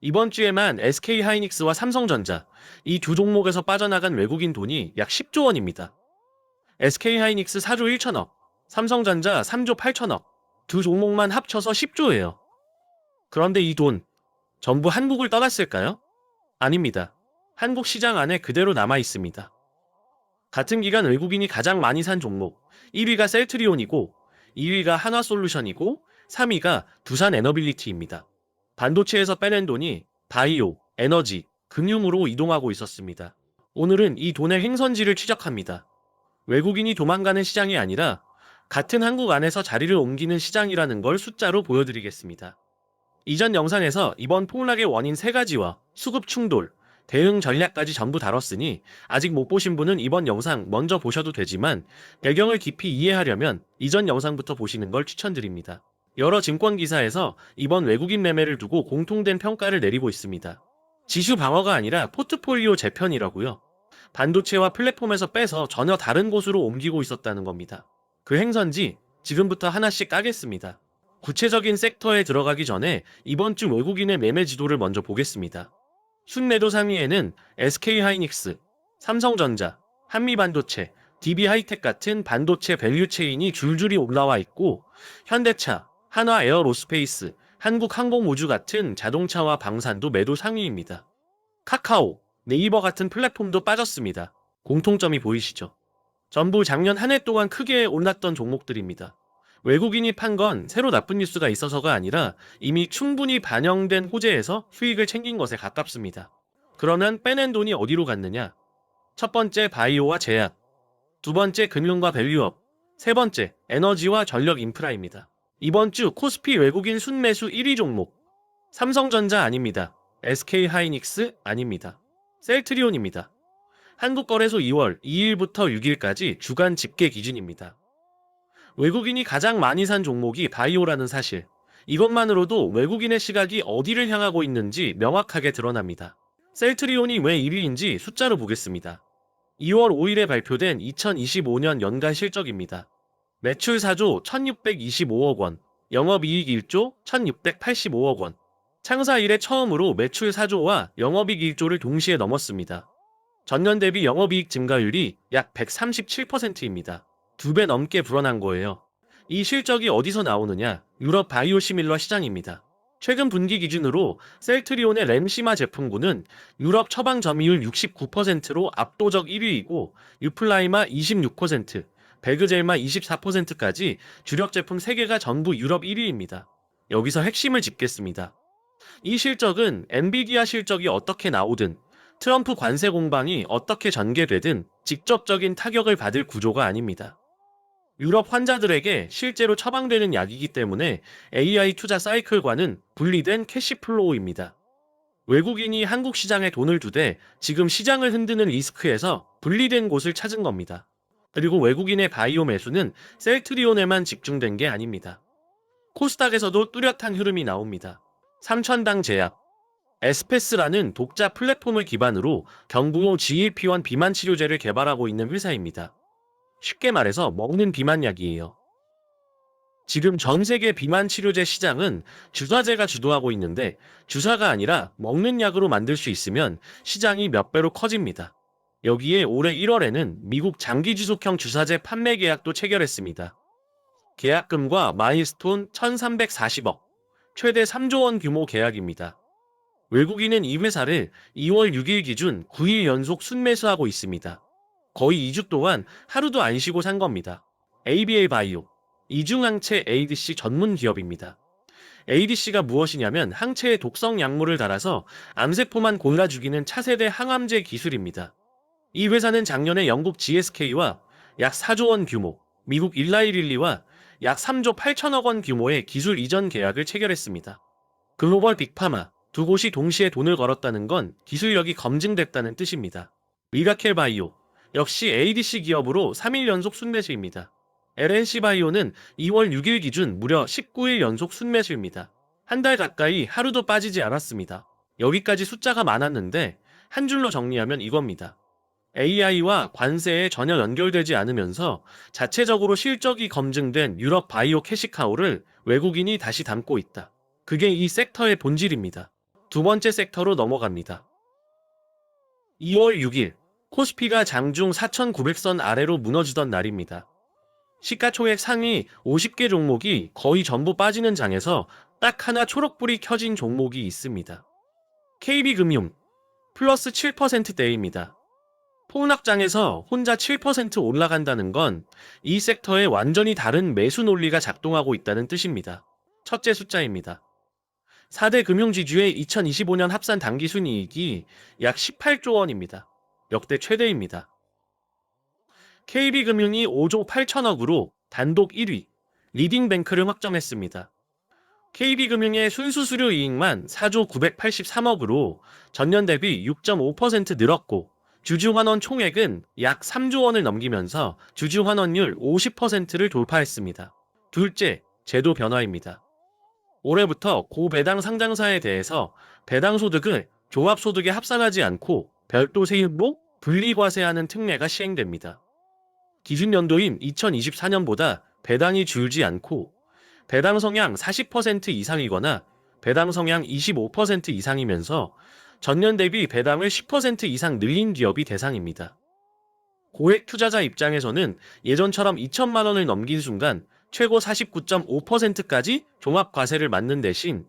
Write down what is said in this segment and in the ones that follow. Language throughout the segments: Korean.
이번 주에만 SK 하이닉스와 삼성전자 이 두 종목에서 빠져나간 외국인 돈이 약 10조 원입니다. SK 하이닉스 4조 1천억, 삼성전자 3조 8천억, 두 종목만 합쳐서 10조예요. 그런데 이 돈 전부 한국을 떠났을까요? 아닙니다. 한국 시장 안에 그대로 남아 있습니다. 같은 기간 외국인이 가장 많이 산 종목 1위가 셀트리온이고 2위가 한화솔루션이고 3위가 두산 에너빌리티입니다. 반도체에서 빼낸 돈이 바이오, 에너지, 금융으로 이동하고 있었습니다. 오늘은 이 돈의 행선지를 추적합니다. 외국인이 도망가는 시장이 아니라 같은 한국 안에서 자리를 옮기는 시장이라는 걸 숫자로 보여드리겠습니다. 이전 영상에서 이번 폭락의 원인 세 가지와 수급 충돌, 대응 전략까지 전부 다뤘으니 아직 못 보신 분은 이번 영상 먼저 보셔도 되지만 배경을 깊이 이해하려면 이전 영상부터 보시는 걸 추천드립니다. 여러 증권 기사에서 이번 외국인 매매를 두고 공통된 평가를 내리고 있습니다. 지수 방어가 아니라 포트폴리오 재편이라고요. 반도체와 플랫폼에서 빼서 전혀 다른 곳으로 옮기고 있었다는 겁니다. 그 행선지 지금부터 하나씩 까겠습니다. 구체적인 섹터에 들어가기 전에 이번 주 외국인의 매매 지도를 먼저 보겠습니다. 순매도 3위에는 SK 하이닉스, 삼성전자, 한미반도체, DB 하이텍 같은 반도체 밸류 체인이 줄줄이 올라와 있고 현대차, 한화 에어로스페이스, 한국항공우주 같은 자동차와 방산도 매도 상위입니다. 카카오, 네이버 같은 플랫폼도 빠졌습니다. 공통점이 보이시죠? 전부 작년 한 해 동안 크게 올랐던 종목들입니다. 외국인이 판 건 새로 나쁜 뉴스가 있어서가 아니라 이미 충분히 반영된 호재에서 수익을 챙긴 것에 가깝습니다. 그러면 빼낸 돈이 어디로 갔느냐? 첫 번째 바이오와 제약, 두 번째 금융과 밸류업, 세 번째 에너지와 전력 인프라입니다. 이번 주 코스피 외국인 순매수 1위 종목 삼성전자 아닙니다. SK 하이닉스 아닙니다. 셀트리온입니다. 한국거래소 2월 2일부터 6일까지 주간 집계 기준입니다. 외국인이 가장 많이 산 종목이 바이오라는 사실. 이것만으로도 외국인의 시각이 어디를 향하고 있는지 명확하게 드러납니다. 셀트리온이 왜 1위인지 숫자로 보겠습니다. 2월 5일에 발표된 2025년 연간 실적입니다. 매출 4조 1625억 원, 영업이익 1조 1685억 원. 창사 이래 처음으로 매출 4조와 영업이익 1조를 동시에 넘었습니다. 전년 대비 영업이익 증가율이 약 137%입니다. 두 배 넘게 불어난 거예요. 이 실적이 어디서 나오느냐? 유럽 바이오시밀러 시장입니다. 최근 분기 기준으로 셀트리온의 램시마 제품군은 유럽 처방 점유율 69%로 압도적 1위이고 유플라이마 26%, 베그젤마 24%까지 주력 제품 3개가 전부 유럽 1위입니다. 여기서 핵심을 짚겠습니다. 이 실적은 엔비디아 실적이 어떻게 나오든 트럼프 관세 공방이 어떻게 전개되든 직접적인 타격을 받을 구조가 아닙니다. 유럽 환자들에게 실제로 처방되는 약이기 때문에 AI 투자 사이클과는 분리된 캐시플로우입니다. 외국인이 한국 시장에 돈을 두되 지금 시장을 흔드는 리스크에서 분리된 곳을 찾은 겁니다. 그리고 외국인의 바이오 매수는 셀트리온에만 집중된 게 아닙니다. 코스닥에서도 뚜렷한 흐름이 나옵니다. 삼천당 제약, 에스페스라는 독자 플랫폼을 기반으로 경부호 GLP-1 비만 치료제를 개발하고 있는 회사입니다. 쉽게 말해서 먹는 비만약이에요. 지금 전 세계 비만 치료제 시장은 주사제가 주도하고 있는데 주사가 아니라 먹는 약으로 만들 수 있으면 시장이 몇 배로 커집니다. 여기에 올해 1월에는 미국 장기 지속형 주사제 판매 계약도 체결했습니다. 계약금과 마일스톤 1340억, 최대 3조 원 규모 계약입니다. 외국인은 이 회사를 2월 6일 기준 9일 연속 순매수하고 있습니다. 거의 2주 동안 하루도 안 쉬고 산 겁니다. ABA 바이오, 이중항체 ADC 전문 기업입니다. ADC가 무엇이냐면 항체에 독성 약물을 달아서 암세포만 골라 죽이는 차세대 항암제 기술입니다. 이 회사는 작년에 영국 GSK와 약 4조 원 규모, 미국 일라이릴리와 약 3조 8천억 원 규모의 기술 이전 계약을 체결했습니다. 글로벌 빅파마 두 곳이 동시에 돈을 걸었다는 건 기술력이 검증됐다는 뜻입니다. 미라켈 바이오 역시 ADC 기업으로 3일 연속 순매수입니다. LNC 바이오는 2월 6일 기준 무려 19일 연속 순매수입니다. 한 달 가까이 하루도 빠지지 않았습니다. 여기까지 숫자가 많았는데 한 줄로 정리하면 이겁니다. AI와 관세에 전혀 연결되지 않으면서 자체적으로 실적이 검증된 유럽 바이오 캐시카우를 외국인이 다시 담고 있다. 그게 이 섹터의 본질입니다. 두 번째 섹터로 넘어갑니다. 2월 6일 코스피가 장중 4,900선 아래로 무너지던 날입니다. 시가총액 상위 50개 종목이 거의 전부 빠지는 장에서 딱 하나 초록불이 켜진 종목이 있습니다. KB금융 플러스 7%대입니다. 폭락장에서 혼자 7% 올라간다는 건 이 섹터에 완전히 다른 매수 논리가 작동하고 있다는 뜻입니다. 첫째 숫자입니다. 4대 금융지주의 2025년 합산 당기순이익이 약 18조 원입니다. 역대 최대입니다. KB금융이 5조 8천억으로 단독 1위, 리딩뱅크를 확정했습니다. KB금융의 순수 수료 이익만 4조 983억으로 전년 대비 6.5% 늘었고 주주환원 총액은 약 3조 원을 넘기면서 주주환원율 50%를 돌파했습니다. 둘째, 제도 변화입니다. 올해부터 고배당 상장사에 대해서 배당 소득을 조합 소득에 합산하지 않고 별도 세율로 분리과세하는 특례가 시행됩니다. 기준 연도인 2024년보다 배당이 줄지 않고 배당 성향 40% 이상이거나 배당 성향 25% 이상이면서 전년 대비 배당을 10% 이상 늘린 기업이 대상입니다. 고액 투자자 입장에서는 예전처럼 2천만 원을 넘긴 순간 최고 49.5%까지 종합과세를 맞는 대신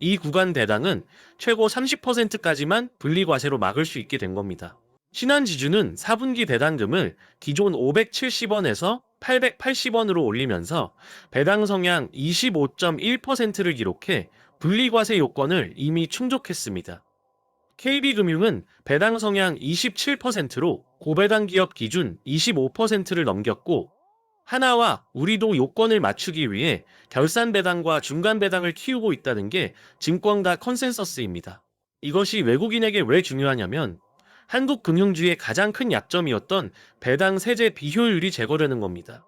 이 구간 배당은 최고 30%까지만 분리과세로 막을 수 있게 된 겁니다. 신한지주는 4분기 배당금을 기존 570원에서 880원으로 올리면서 배당 성향 25.1%를 기록해 분리과세 요건을 이미 충족했습니다. KB금융은 배당 성향 27%로 고배당 기업 기준 25%를 넘겼고 하나와 우리도 요건을 맞추기 위해 결산 배당과 중간 배당을 키우고 있다는 게 증권가 컨센서스입니다. 이것이 외국인에게 왜 중요하냐면 한국 금융주의 가장 큰 약점이었던 배당 세제 비효율이 제거되는 겁니다.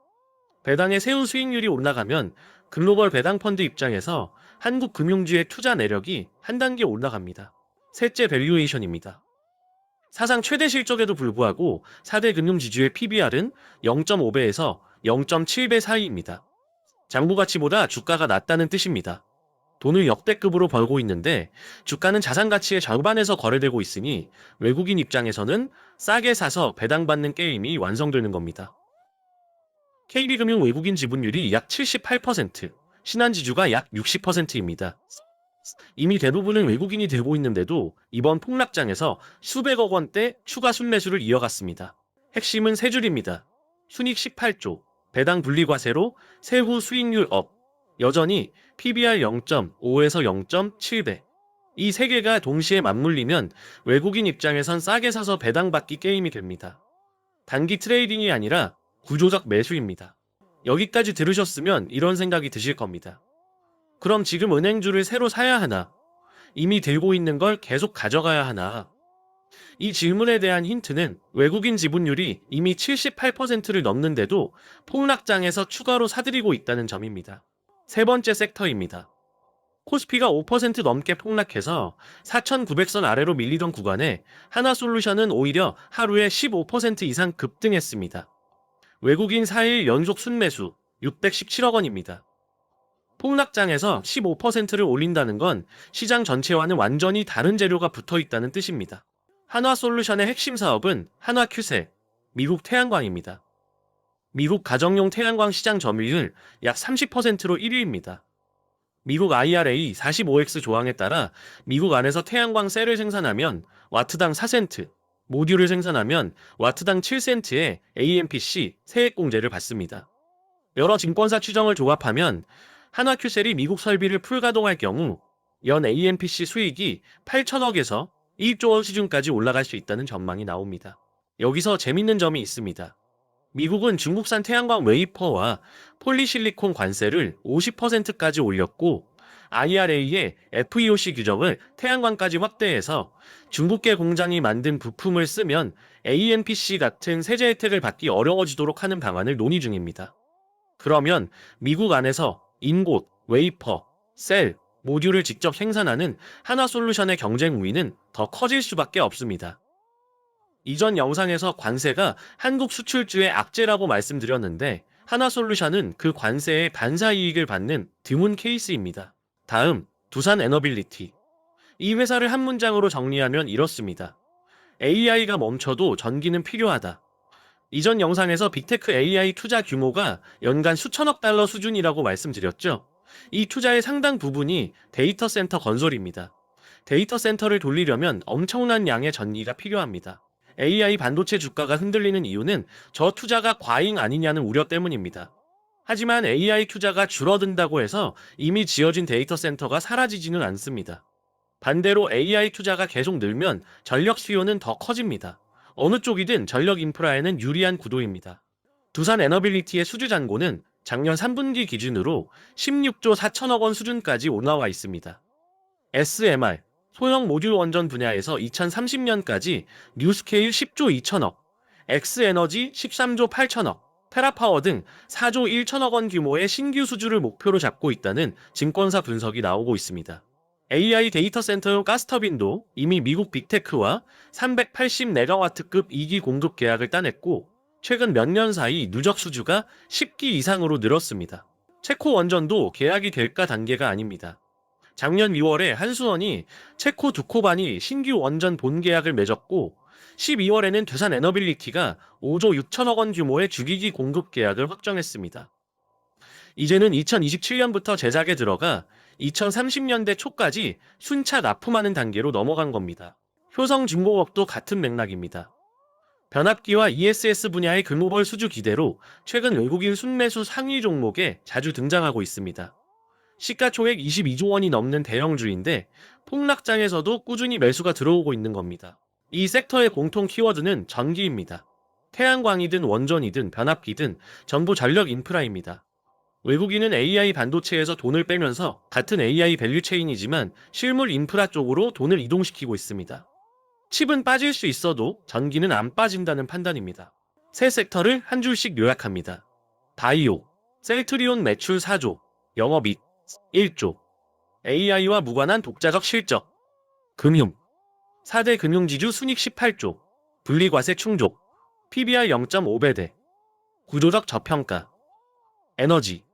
배당의 세후 수익률이 올라가면 글로벌 배당 펀드 입장에서 한국 금융주의 투자 내력이 한 단계 올라갑니다. 셋째 밸류에이션입니다. 사상 최대 실적에도 불구하고 4대 금융 지주의 PBR은 0.5배에서 0.7배 사이입니다. 장부 가치보다 주가가 낮다는 뜻입니다. 돈을 역대급으로 벌고 있는데 주가는 자산 가치의 절반에서 거래되고 있으니 외국인 입장에서는 싸게 사서 배당받는 게임이 완성되는 겁니다. KB금융 외국인 지분율이 약 78%, 신한지주가 약 60%입니다. 이미 대부분은 외국인이 되고 있는데도 이번 폭락장에서 수백억 원대 추가 순매수를 이어갔습니다. 핵심은 세 줄입니다. 순익 18조, 배당 분리과세로 세후 수익률 업, 여전히 PBR 0.5에서 0.7배. 이 세 개가 동시에 맞물리면 외국인 입장에선 싸게 사서 배당받기 게임이 됩니다. 단기 트레이딩이 아니라 구조적 매수입니다. 여기까지 들으셨으면 이런 생각이 드실 겁니다. 그럼 지금 은행주를 새로 사야 하나? 이미 들고 있는 걸 계속 가져가야 하나? 이 질문에 대한 힌트는 외국인 지분율이 이미 78%를 넘는데도 폭락장에서 추가로 사들이고 있다는 점입니다. 세 번째 섹터입니다. 코스피가 5% 넘게 폭락해서 4,900선 아래로 밀리던 구간에 하나솔루션은 오히려 하루에 15% 이상 급등했습니다. 외국인 4일 연속 순매수 617억 원입니다. 폭락장에서 15%를 올린다는 건 시장 전체와는 완전히 다른 재료가 붙어 있다는 뜻입니다. 한화솔루션의 핵심 사업은 한화큐세, 미국 태양광입니다. 미국 가정용 태양광 시장 점유율 약 30%로 1위입니다. 미국 IRA 45X 조항에 따라 미국 안에서 태양광 셀을 생산하면 와트당 4센트, 모듈을 생산하면 와트당 7센트의 AMPC 세액공제를 받습니다. 여러 증권사 추정을 조합하면 한화큐셀이 미국 설비를 풀가동할 경우 연 AMPC 수익이 8천억에서 1조 원 수준까지 올라갈 수 있다는 전망이 나옵니다. 여기서 재밌는 점이 있습니다. 미국은 중국산 태양광 웨이퍼와 폴리실리콘 관세를 50%까지 올렸고 IRA의 FEOC 규정을 태양광까지 확대해서 중국계 공장이 만든 부품을 쓰면 AMPC 같은 세제 혜택을 받기 어려워지도록 하는 방안을 논의 중입니다. 그러면 미국 안에서 인곳, 웨이퍼, 셀, 모듈을 직접 생산하는 하나솔루션의 경쟁 우위는 더 커질 수밖에 없습니다. 이전 영상에서 관세가 한국 수출주의 악재라고 말씀드렸는데 하나솔루션은 그 관세의 반사 이익을 받는 드문 케이스입니다. 다음 두산 에너빌리티 이 회사를 한 문장으로 정리하면 이렇습니다. AI가 멈춰도 전기는 필요하다. 이전 영상에서 빅테크 AI 투자 규모가 연간 수천억 달러 수준이라고 말씀드렸죠. 이 투자의 상당 부분이 데이터 센터 건설입니다. 데이터 센터를 돌리려면 엄청난 양의 전기가 필요합니다. AI 반도체 주가가 흔들리는 이유는 저 투자가 과잉 아니냐는 우려 때문입니다. 하지만 AI 투자가 줄어든다고 해서 이미 지어진 데이터 센터가 사라지지는 않습니다. 반대로 AI 투자가 계속 늘면 전력 수요는 더 커집니다. 어느 쪽이든 전력 인프라에는 유리한 구도입니다. 두산 에너빌리티의 수주 잔고는 작년 3분기 기준으로 16조 4천억 원 수준까지 올라와 있습니다. SMR, 소형 모듈 원전 분야에서 2030년까지 뉴스케일 10조 2천억, 엑스에너지 13조 8천억, 테라파워 등 4조 1천억 원 규모의 신규 수주를 목표로 잡고 있다는 증권사 분석이 나오고 있습니다. AI 데이터 센터용 가스터빈도 이미 미국 빅테크와 380메가와트급 2기 공급 계약을 따냈고 최근 몇 년 사이 누적 수주가 10기 이상으로 늘었습니다. 체코 원전도 계약이 될까 단계가 아닙니다. 작년 2월에 한수원이 체코 두코반이 신규 원전 본 계약을 맺었고 12월에는 두산 에너빌리티가 5조 6천억 원 규모의 주기기 공급 계약을 확정했습니다. 이제는 2027년부터 제작에 들어가 2030년대 초까지 순차 납품하는 단계로 넘어간 겁니다. 효성 중공업도 같은 맥락입니다. 변압기와 ESS 분야의 글로벌 수주 기대로 최근 외국인 순매수 상위 종목에 자주 등장하고 있습니다. 시가총액 22조 원이 넘는 대형주인데 폭락장에서도 꾸준히 매수가 들어오고 있는 겁니다. 이 섹터의 공통 키워드는 전기입니다. 태양광이든 원전이든 변압기든 전부 전력 인프라입니다. 외국인은 AI 반도체에서 돈을 빼면서 같은 AI 밸류체인이지만 실물 인프라 쪽으로 돈을 이동시키고 있습니다. 칩은 빠질 수 있어도 전기는 안 빠진다는 판단입니다. 세 섹터를 한 줄씩 요약합니다. 바이오, 셀트리온 매출 4조, 영업이익 1조, AI와 무관한 독자적 실적, 금융, 4대 금융지주 순익 18조, 분리과세 충족, PBR 0.5배대, 구조적 저평가, 에너지,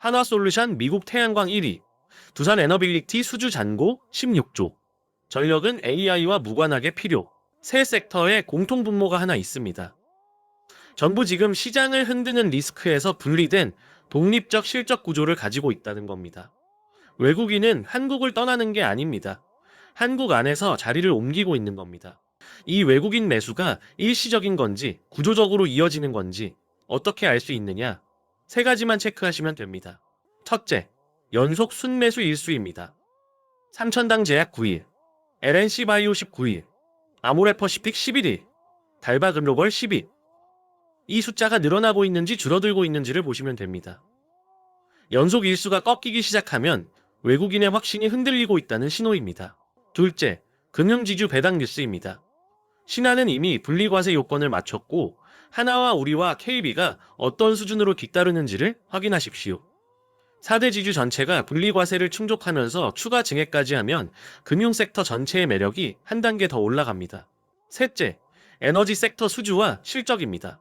하나솔루션 미국 태양광 1위, 두산 에너빌리티 수주 잔고 16조, 전력은 AI와 무관하게 필요, 세 섹터에 공통 분모가 하나 있습니다. 전부 지금 시장을 흔드는 리스크에서 분리된 독립적 실적 구조를 가지고 있다는 겁니다. 외국인은 한국을 떠나는 게 아닙니다. 한국 안에서 자리를 옮기고 있는 겁니다. 이 외국인 매수가 일시적인 건지 구조적으로 이어지는 건지 어떻게 알 수 있느냐? 세 가지만 체크하시면 됩니다. 첫째, 연속 순매수 일수입니다. 삼천당 제약 9일, LNC 바이오 19일, 아모레퍼시픽 11일, 달바 글로벌 10일. 이 숫자가 늘어나고 있는지 줄어들고 있는지를 보시면 됩니다. 연속 일수가 꺾이기 시작하면 외국인의 확신이 흔들리고 있다는 신호입니다. 둘째, 금융지주 배당 뉴스입니다. 신한은 이미 분리과세 요건을 맞췄고 하나와 우리와 KB가 어떤 수준으로 뒤따르는지를 확인하십시오. 4대 지주 전체가 분리과세를 충족하면서 추가 증액까지 하면 금융섹터 전체의 매력이 한 단계 더 올라갑니다. 셋째, 에너지 섹터 수주와 실적입니다.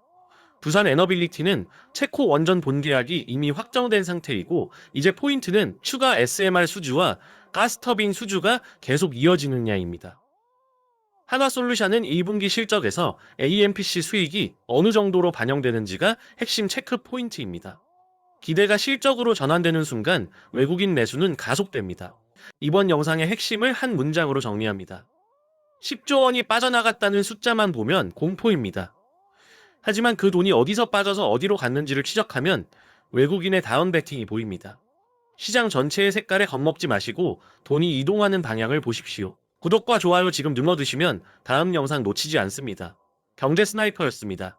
부산 에너빌리티는 체코 원전 본계약이 이미 확정된 상태이고 이제 포인트는 추가 SMR 수주와 가스터빈 수주가 계속 이어지느냐입니다. 하나솔루션은 2분기 실적에서 AMPC 수익이 어느 정도로 반영되는지가 핵심 체크 포인트입니다. 기대가 실적으로 전환되는 순간 외국인 매수는 가속됩니다. 이번 영상의 핵심을 한 문장으로 정리합니다. 10조 원이 빠져나갔다는 숫자만 보면 공포입니다. 하지만 그 돈이 어디서 빠져서 어디로 갔는지를 추적하면 외국인의 다운 배팅이 보입니다. 시장 전체의 색깔에 겁먹지 마시고 돈이 이동하는 방향을 보십시오. 구독과 좋아요 지금 눌러두시면 다음 영상 놓치지 않습니다. 경제 스나이퍼였습니다.